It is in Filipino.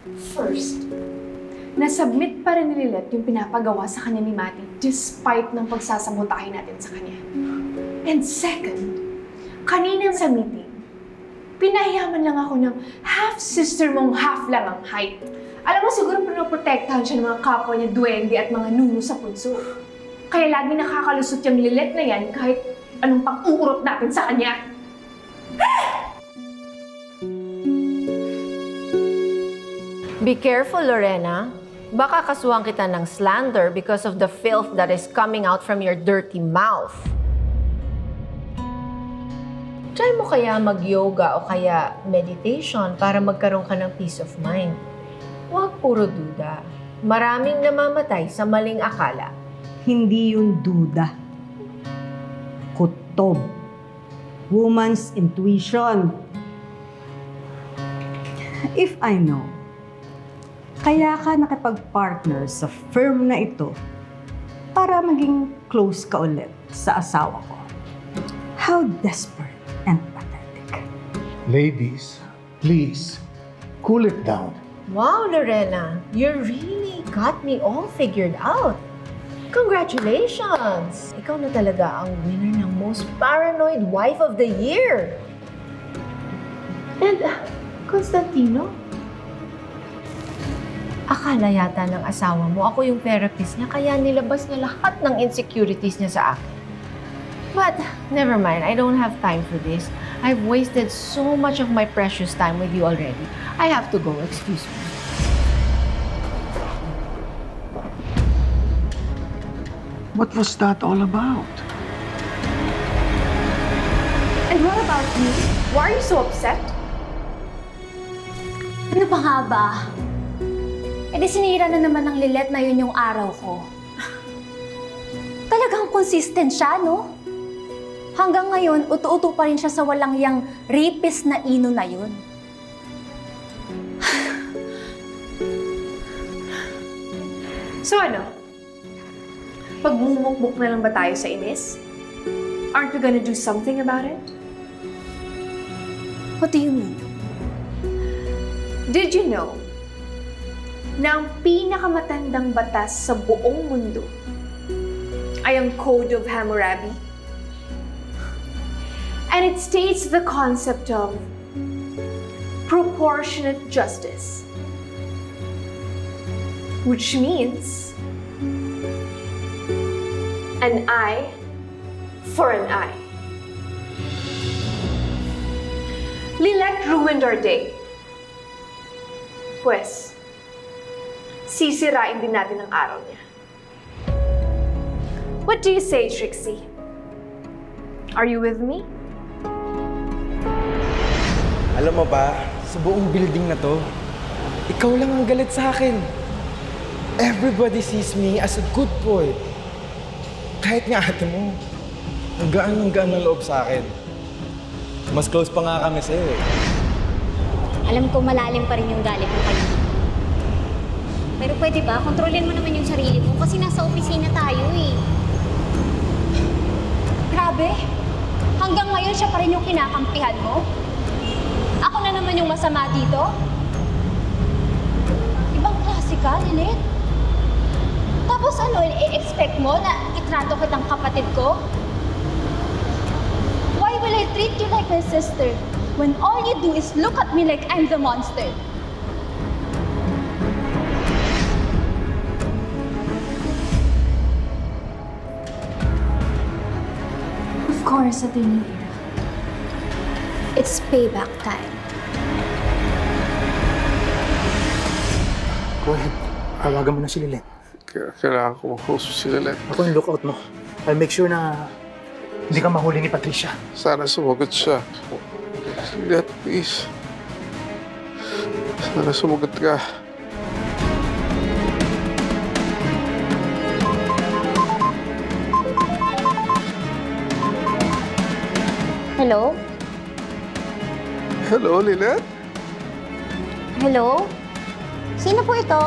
First, nasubmit pa rin ni Lilith yung pinapagawa sa kanya ni Matty despite ng pagsasabotahin natin sa kanya. And second, kanina sa meeting, pinahiyaman lang ako ng half-sister mong half lang ang height. Alam mo, siguro pinoprotektahan siya ng mga kapwa niya duwende at mga nuno sa punso. Kaya lagi nakakalusot yung lilet na yan kahit anong pang-uurot natin sa kanya. Be careful, Lorena. Baka kasuhan kita ng slander because of the filth that is coming out from your dirty mouth. Try mo kaya mag-yoga o kaya meditation para magkaroon ka ng peace of mind. Huwag puro duda. Maraming namamatay sa maling akala. Hindi yun duda. Kutob. Woman's intuition. If I know, kaya ka nakipag-partner sa firm na ito para maging close ka ulit sa asawa ko. How desperate and pathetic. Ladies, please, cool it down. Wow, Lorena, you really got me all figured out. Congratulations! Ikaw na talaga ang winner ng most paranoid wife of the year. And, uh, Constantino? Akala yata ng asawa mo ako yung therapist niya kaya nilabas niya lahat ng insecurities niya sa akin. But, never mind. I don't have time for this. I've wasted so much of my precious time with you already. I have to go. Excuse me. What was that all about? And what about you? Why are you so upset? Ano pa nga ba? Di sinira na naman ng lilet na yun yung araw ko. Talagang consistent siya, no? Hanggang ngayon, utu-utu pa rin siya sa walang yang rapist na ino na yun. So ano? Pagmumukmuk na lang ba tayo sa inis? Aren't we gonna do something about it? What do you mean? Did you know ang pinakamatandang batas sa buong mundo ay ang Code of Hammurabi? And it states the concept of proportionate justice. Which means an eye for an eye. Lilet ruined our day. Pues, sisirain din natin ang araw niya. What do you say, Trixie? Are you with me? Alam mo ba, sa buong building na to, ikaw lang ang galit sa akin. Everybody sees me as a good boy. Kahit nga ate mo, ang gaan ng gaan ng loob sa akin. Mas close pa nga kami sa'yo eh. Alam ko malalim pa rin yung galit mo kayo. Pero pwede ba, kontrolin mo naman yung sarili mo kasi nasa opisina tayo eh. Grabe! Hanggang ngayon siya pa rin yung kinakampihan mo? Ako na naman yung masama dito? Ibang klase ka, Lilith? Tapos ano, i-expect mo na itrato kitang kapatid ko? Why will I treat you like my sister when all you do is look at me like I'm the monster? Course, Nira. It's payback time. Go ahead. Tawagan mo na si Lilet. Kaya kailangan ko makuso si Lilet. Ako yung lookout mo. I'll make sure na hindi ka mahuli ni Patricia. Sana sumagot siya. Lilet, please. Sana sumagot ka. Hello? Hello, Lilet? Hello? Sino po ito?